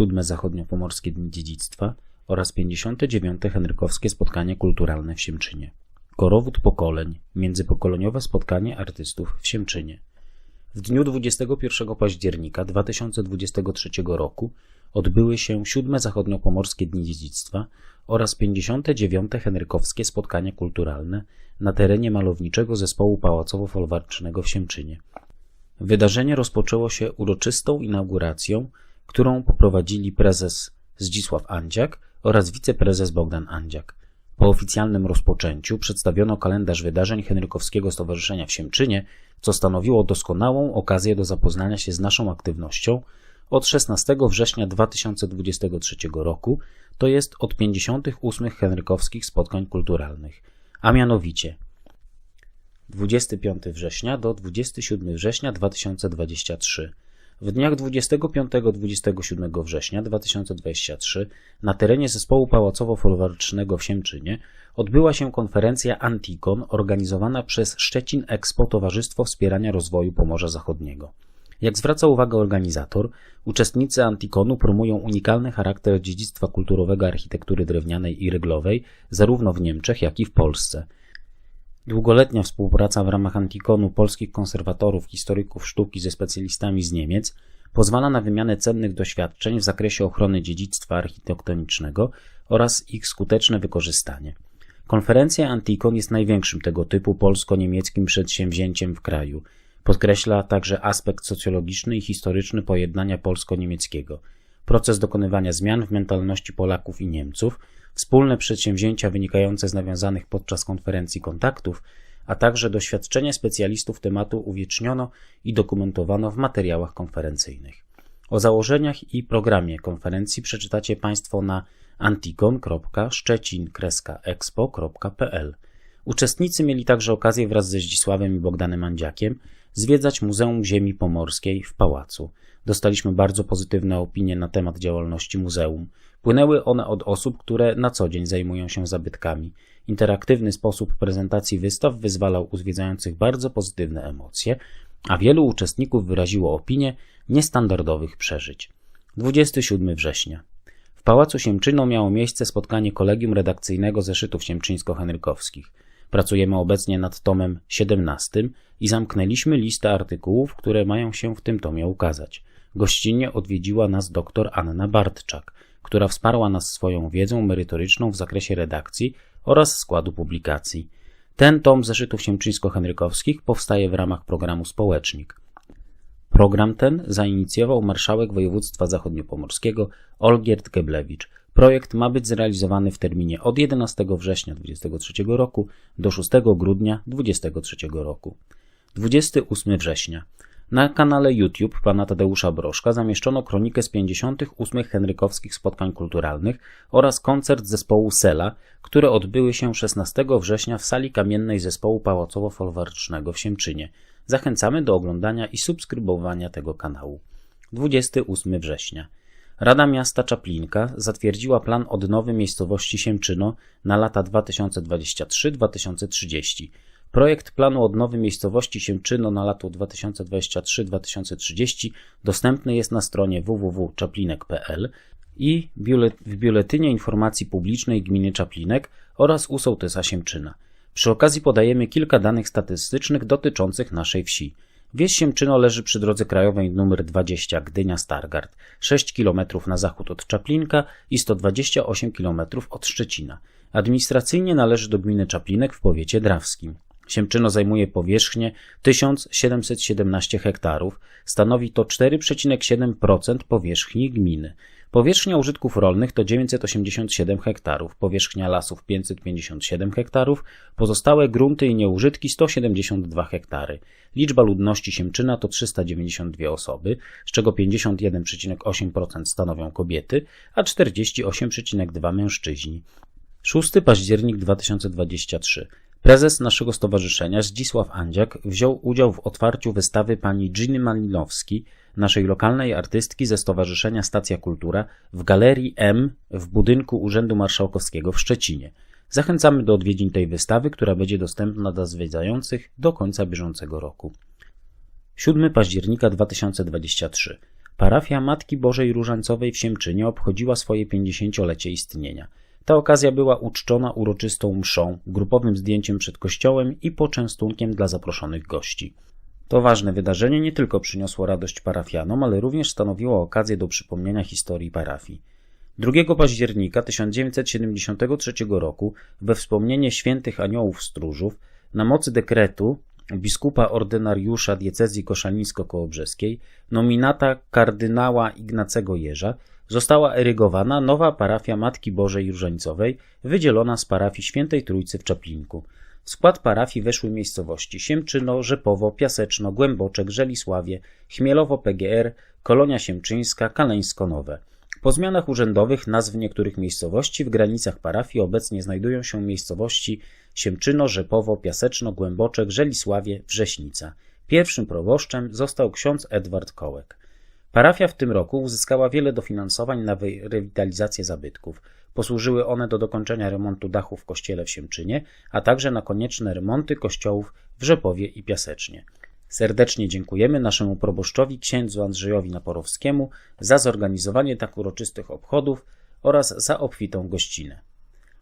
7 Zachodniopomorskie Dni Dziedzictwa oraz 59. Henrykowskie Spotkanie Kulturalne w Siemczynie. Korowód pokoleń, międzypokoleniowe spotkanie artystów w Siemczynie. W dniu 21 października 2023 roku odbyły się 7 Zachodniopomorskie Dni Dziedzictwa oraz 59. Henrykowskie Spotkanie Kulturalne na terenie malowniczego zespołu pałacowo-folwarcznego w Siemczynie. Wydarzenie rozpoczęło się uroczystą inauguracją, którą poprowadzili prezes Zdzisław Andziak oraz wiceprezes Bogdan Andziak. Po oficjalnym rozpoczęciu przedstawiono kalendarz wydarzeń Henrykowskiego Stowarzyszenia w Siemczynie, co stanowiło doskonałą okazję do zapoznania się z naszą aktywnością od 16 września 2023 roku, to jest od 58 Henrykowskich Spotkań Kulturalnych, a mianowicie 25 września do 27 września 2023. W dniach 25-27 września 2023 na terenie zespołu pałacowo-folwarcznego w Siemczynie odbyła się konferencja Antikon organizowana przez Szczecin Expo Towarzystwo Wspierania Rozwoju Pomorza Zachodniego. Jak zwraca uwagę organizator, uczestnicy Antikonu promują unikalny charakter dziedzictwa kulturowego architektury drewnianej i ryglowej zarówno w Niemczech, jak i w Polsce. Długoletnia współpraca w ramach Antikonu polskich konserwatorów, historyków sztuki ze specjalistami z Niemiec pozwala na wymianę cennych doświadczeń w zakresie ochrony dziedzictwa architektonicznego oraz ich skuteczne wykorzystanie. Konferencja Antikon jest największym tego typu polsko-niemieckim przedsięwzięciem w kraju. Podkreśla także aspekt socjologiczny i historyczny pojednania polsko-niemieckiego, proces dokonywania zmian w mentalności Polaków i Niemców, wspólne przedsięwzięcia wynikające z nawiązanych podczas konferencji kontaktów, a także doświadczenie specjalistów tematu uwieczniono i dokumentowano w materiałach konferencyjnych. O założeniach i programie konferencji przeczytacie Państwo na antikon.szczecin-expo.pl. Uczestnicy mieli także okazję wraz ze Zdzisławem i Bogdanem Andziakiem zwiedzać Muzeum Ziemi Pomorskiej w Pałacu. Dostaliśmy bardzo pozytywne opinie na temat działalności muzeum. Płynęły one od osób, które na co dzień zajmują się zabytkami. Interaktywny sposób prezentacji wystaw wyzwalał u zwiedzających bardzo pozytywne emocje, a wielu uczestników wyraziło opinię niestandardowych przeżyć. 27 września. W Pałacu Siemczyno miało miejsce spotkanie kolegium redakcyjnego zeszytów siemczyńsko-henrykowskich. Pracujemy obecnie nad tomem 17 i zamknęliśmy listę artykułów, które mają się w tym tomie ukazać. Gościnnie odwiedziła nas dr Anna Bartczak, która wsparła nas swoją wiedzą merytoryczną w zakresie redakcji oraz składu publikacji. Ten tom zeszytów siemczyńsko-henrykowskich powstaje w ramach programu Społecznik. Program ten zainicjował marszałek województwa zachodniopomorskiego Olgierd Geblewicz. Projekt ma być zrealizowany w terminie od 11 września 2023 roku do 6 grudnia 2023 roku. 28 września. Na kanale YouTube pana Tadeusza Broszka zamieszczono kronikę z 58 henrykowskich spotkań kulturalnych oraz koncert zespołu Sela, które odbyły się 16 września w sali kamiennej zespołu pałacowo-folwarcznego w Siemczynie. Zachęcamy do oglądania i subskrybowania tego kanału. 28 września. Rada Miasta Czaplinka zatwierdziła plan odnowy miejscowości Siemczyno na lata 2023-2030. Projekt planu odnowy miejscowości Siemczyno na lato 2023-2030 dostępny jest na stronie www.czaplinek.pl i w Biuletynie Informacji Publicznej Gminy Czaplinek oraz u sołtysa Siemczyna. Przy okazji podajemy kilka danych statystycznych dotyczących naszej wsi. Wieś Siemczyno leży przy drodze krajowej nr 20 Gdynia-Stargard, 6 km na zachód od Czaplinka i 128 km od Szczecina. Administracyjnie należy do gminy Czaplinek w powiecie drawskim. Siemczyno zajmuje powierzchnię 1717 hektarów, stanowi to 4,7% powierzchni gminy. Powierzchnia użytków rolnych to 987 hektarów, powierzchnia lasów 557 hektarów, pozostałe grunty i nieużytki 172 hektary. Liczba ludności Siemczyna to 392 osoby, z czego 51,8% stanowią kobiety, a 48,2 mężczyźni. 6 październik 2023 Prezes naszego stowarzyszenia, Zdzisław Andziak, wziął udział w otwarciu wystawy pani Ginny Malinowski, naszej lokalnej artystki ze Stowarzyszenia Stacja Kultura w Galerii M w budynku Urzędu Marszałkowskiego w Szczecinie. Zachęcamy do odwiedzin tej wystawy, która będzie dostępna dla zwiedzających do końca bieżącego roku. 7 października 2023 Parafia Matki Bożej Różańcowej w Siemczynie obchodziła swoje 50-lecie istnienia. Ta okazja była uczczona uroczystą mszą, grupowym zdjęciem przed kościołem i poczęstunkiem dla zaproszonych gości. To ważne wydarzenie nie tylko przyniosło radość parafianom, ale również stanowiło okazję do przypomnienia historii parafii. 2 października 1973 roku, we wspomnienie świętych aniołów stróżów, na mocy dekretu biskupa ordynariusza diecezji koszalińsko-kołobrzeskiej, nominata kardynała Ignacego Jerza, została erygowana nowa parafia Matki Bożej Różańcowej, wydzielona z parafii Świętej Trójcy w Czaplinku. W skład parafii weszły miejscowości Siemczyno, Rzepowo, Piaseczno, Głęboczek, Żelisławie, Chmielowo PGR, Kolonia Siemczyńska, Kaleńsko-Nowe. Po zmianach urzędowych nazw niektórych miejscowości w granicach parafii obecnie znajdują się miejscowości Siemczyno, Rzepowo, Piaseczno, Głęboczek, Żelisławie, Wrześnica. Pierwszym proboszczem został ksiądz Edward Kołek. Parafia w tym roku uzyskała wiele dofinansowań na rewitalizację zabytków. Posłużyły one do dokończenia remontu dachu w kościele w Siemczynie, a także na konieczne remonty kościołów w Rzepowie i Piasecznie. Serdecznie dziękujemy naszemu proboszczowi księdzu Andrzejowi Naporowskiemu za zorganizowanie tak uroczystych obchodów oraz za obfitą gościnę.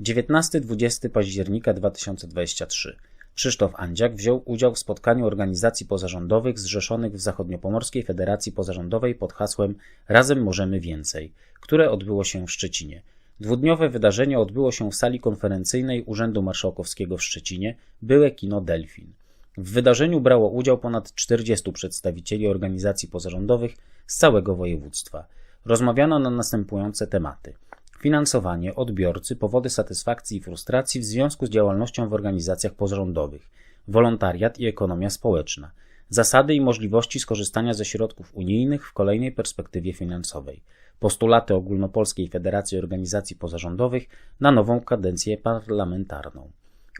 19-20 października 2023 Krzysztof Andziak wziął udział w spotkaniu organizacji pozarządowych zrzeszonych w Zachodniopomorskiej Federacji Pozarządowej pod hasłem Razem możemy więcej, które odbyło się w Szczecinie. Dwudniowe wydarzenie odbyło się w sali konferencyjnej Urzędu Marszałkowskiego w Szczecinie, byłe kino Delfin. W wydarzeniu brało udział ponad 40 przedstawicieli organizacji pozarządowych z całego województwa. Rozmawiano na następujące tematy: finansowanie, odbiorcy, powody satysfakcji i frustracji w związku z działalnością w organizacjach pozarządowych, wolontariat i ekonomia społeczna, zasady i możliwości skorzystania ze środków unijnych w kolejnej perspektywie finansowej, postulaty Ogólnopolskiej Federacji Organizacji Pozarządowych na nową kadencję parlamentarną.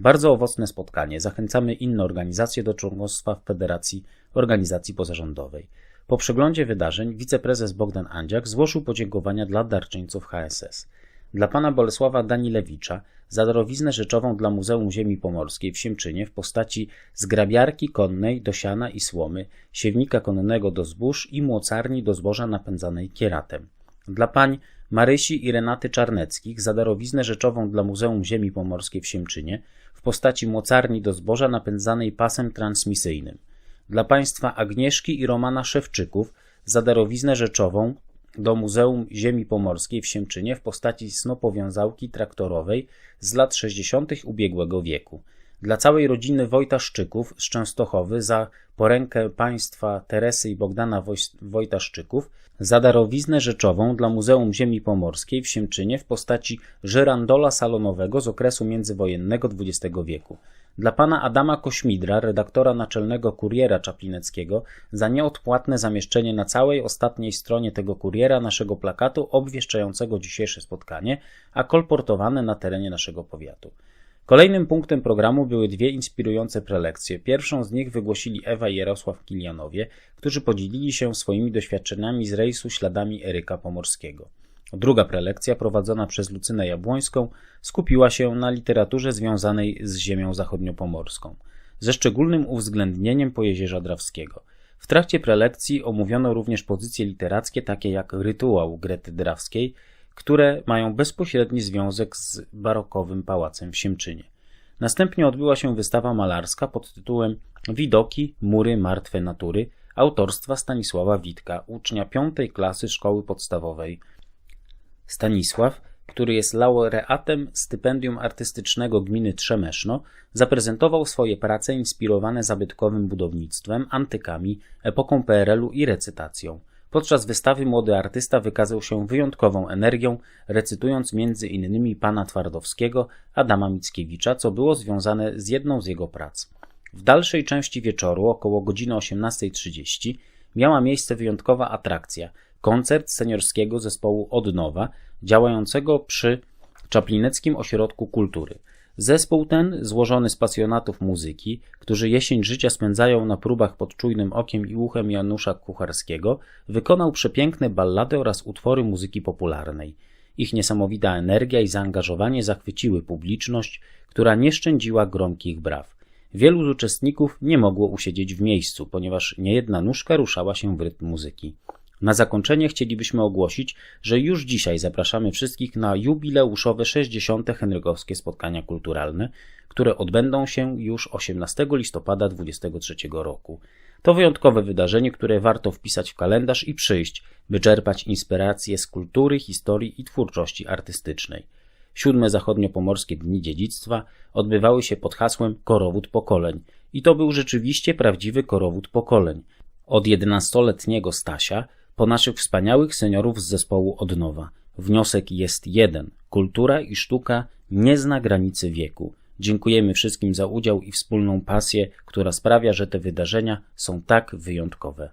Bardzo owocne spotkanie. Zachęcamy inne organizacje do członkostwa w Federacji Organizacji Pozarządowej. Po przeglądzie wydarzeń wiceprezes Bogdan Andziak złożył podziękowania dla darczyńców HSS. Dla pana Bolesława Danilewicza za darowiznę rzeczową dla Muzeum Ziemi Pomorskiej w Siemczynie w postaci zgrabiarki konnej do siana i słomy, siewnika konnego do zbóż i młocarni do zboża napędzanej kieratem. Dla pań Marysi i Renaty Czarneckich za darowiznę rzeczową dla Muzeum Ziemi Pomorskiej w Siemczynie w postaci mocarni do zboża napędzanej pasem transmisyjnym. Dla państwa Agnieszki i Romana Szewczyków za darowiznę rzeczową do Muzeum Ziemi Pomorskiej w Siemczynie w postaci snopowiązałki traktorowej z lat 60. ubiegłego wieku. Dla całej rodziny Wojta Szczyków z Częstochowy za porękę państwa Teresy i Bogdana Wojta Szczyków za darowiznę rzeczową dla Muzeum Ziemi Pomorskiej w Siemczynie w postaci żerandola salonowego z okresu międzywojennego XX wieku. Dla pana Adama Kośmidra, redaktora naczelnego kuriera czaplineckiego, za nieodpłatne zamieszczenie na całej ostatniej stronie tego kuriera naszego plakatu obwieszczającego dzisiejsze spotkanie, a kolportowane na terenie naszego powiatu. Kolejnym punktem programu były dwie inspirujące prelekcje. Pierwszą z nich wygłosili Ewa i Jarosław Kilianowie, którzy podzielili się swoimi doświadczeniami z rejsu śladami Eryka Pomorskiego. Druga prelekcja, prowadzona przez Lucynę Jabłońską, skupiła się na literaturze związanej z ziemią zachodniopomorską, ze szczególnym uwzględnieniem Pojezierza Drawskiego. W trakcie prelekcji omówiono również pozycje literackie takie jak Rytuał Grety Drawskiej, które mają bezpośredni związek z barokowym pałacem w Siemczynie. Następnie odbyła się wystawa malarska pod tytułem Widoki, mury martwe natury autorstwa Stanisława Witka, ucznia piątej klasy szkoły podstawowej. Stanisław, który jest laureatem stypendium artystycznego gminy Trzemeszno, zaprezentował swoje prace inspirowane zabytkowym budownictwem, antykami, epoką PRL-u i recytacją. Podczas wystawy młody artysta wykazał się wyjątkową energią, recytując między innymi pana Twardowskiego, Adama Mickiewicza, co było związane z jedną z jego prac. W dalszej części wieczoru, około godziny 18.30, miała miejsce wyjątkowa atrakcja koncert seniorskiego zespołu Odnowa, działającego przy Czaplineckim Ośrodku Kultury. Zespół ten, złożony z pasjonatów muzyki, którzy jesień życia spędzają na próbach pod czujnym okiem i uchem Janusza Kucharskiego, wykonał przepiękne ballady oraz utwory muzyki popularnej. Ich niesamowita energia i zaangażowanie zachwyciły publiczność, która nie szczędziła gromkich braw. Wielu z uczestników nie mogło usiedzieć w miejscu, ponieważ niejedna nóżka ruszała się w rytm muzyki. Na zakończenie chcielibyśmy ogłosić, że już dzisiaj zapraszamy wszystkich na jubileuszowe 60. Henrykowskie Spotkania Kulturalne, które odbędą się już 18 listopada 2023 roku. To wyjątkowe wydarzenie, które warto wpisać w kalendarz i przyjść, by czerpać inspiracje z kultury, historii i twórczości artystycznej. Siódme zachodniopomorskie Dni Dziedzictwa odbywały się pod hasłem Korowód Pokoleń i to był rzeczywiście prawdziwy korowód pokoleń. Od 11-letniego Stasia po naszych wspaniałych seniorów z zespołu Odnowa. Wniosek jest jeden. Kultura i sztuka nie zna granicy wieku. Dziękujemy wszystkim za udział i wspólną pasję, która sprawia, że te wydarzenia są tak wyjątkowe.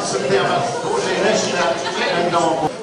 disciplinaire, j'ai à.